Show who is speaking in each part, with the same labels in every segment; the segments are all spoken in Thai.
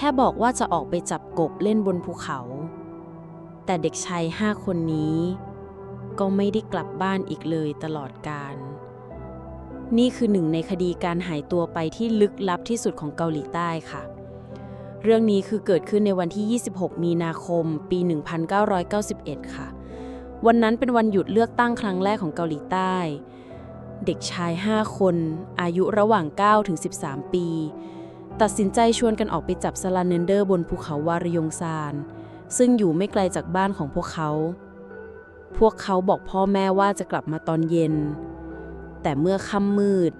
Speaker 1: แค่บอกว่าจะออกไปจับกบเล่นบนภูเขา แต่เด็กชายห้าคนนี้ ก็ไม่ได้กลับบ้านอีกเลยตลอดกาลนี่คือหนึ่งในคดีการหายตัวไปที่ลึกลับที่สุดของเกาหลีใต้ค่ะ เรื่องนี้คือเกิดขึ้นในวันที่ 26 มีนาคม ปี 1991 ค่ะ วันนั้นเป็นวันหยุดเลือกตั้งครั้งแรกของเกาหลีใต้ เด็กชาย 5 คน อายุระหว่าง 9 ถึง 13 ปี ตัดสินใจชวนกันออกไปจับสลาเนนเดอร์บนภูเขาวารยงซาน ซึ่งอยู่ไม่ไกลจากบ้านของพวกเขา พวกเขาบอกพ่อแม่ว่าจะกลับมาตอนเย็น แต่เมื่อค่ำมืด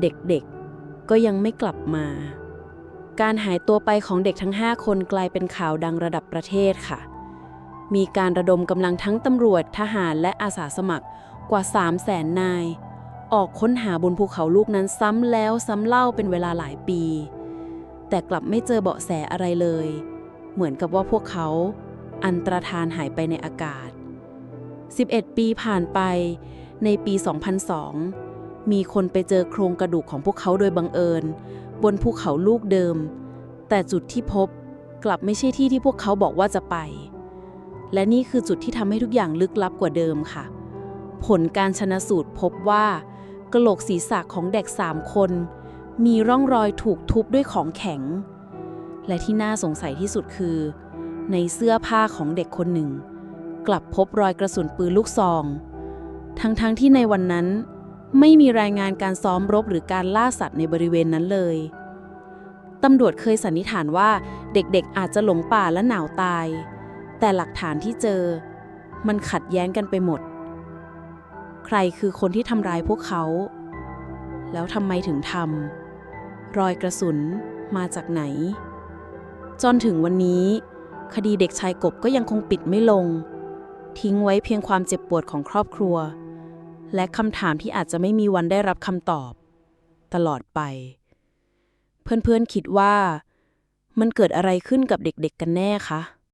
Speaker 1: เด็กๆก็ยังไม่กลับมา การหายตัวไปของเด็กทั้ง 5 คนกลายเป็นข่าวดังระดับประเทศค่ะ มีการระดมกำลังทั้งตำรวจทหารและอาสาสมัครกว่า 3 0 0แสนนาย ออกค้นหาบนภูเขาลูกนั้นซ้ำแล้วซ้ำเล่าเป็นเวลาหลายปี แต่กลับไม่เจอเบาะแสอะไรเลย เหมือนกับว่าพวกเขา อันตรธานหายไปในอากาศ 11 ปีผ่านไปในปี 2002 มีคนไปเจอโครงกระดูกของพวกเขาโดยบังเอิญ บนภูเขาลูกเดิม แต่จุดที่พบกลับไม่ใช่ที่ที่พวกเขาบอกว่าจะไป และนี่คือจุดที่ทำให้ทุกอย่างลึกลับกว่าเดิมค่ะ ผลการชนะสูตรพบว่า กระโหลกศีรษะของเด็กสามคน มีร่องรอยถูกทุบด้วยของแข็ง และที่น่าสงสัยที่สุดคือ ในเสื้อผ้าของเด็กคนหนึ่ง กลับพบรอยกระสุนปืนลูกซอง ทั้งๆทที่ในวันนั้น ไม่มีรายงานการซ้อมรบหรือการล่าสัตว์ในบริเวณนั้นเลยตำรวจเคยสันนิษฐานว่าเด็กๆอาจจะหลงป่าและหนาวตาย แต่หลักฐานที่เจอ มันขัดแย้งกันไปหมด ใครคือคนที่ทำร้ายพวกเขา แล้วทำไมถึงทำ รอยกระสุนมาจากไหน จนถึงวันนี้ คดีเด็กชายกบก็ยังคงปิดไม่ลง ทิ้งไว้เพียงความเจ็บปวดของครอบครัว และคำถามที่อาจจะไม่มีวันได้รับคำตอบ ตลอดไป เพื่อนๆคิดว่า มันเกิดอะไรขึ้นกับเด็กๆกันแน่คะ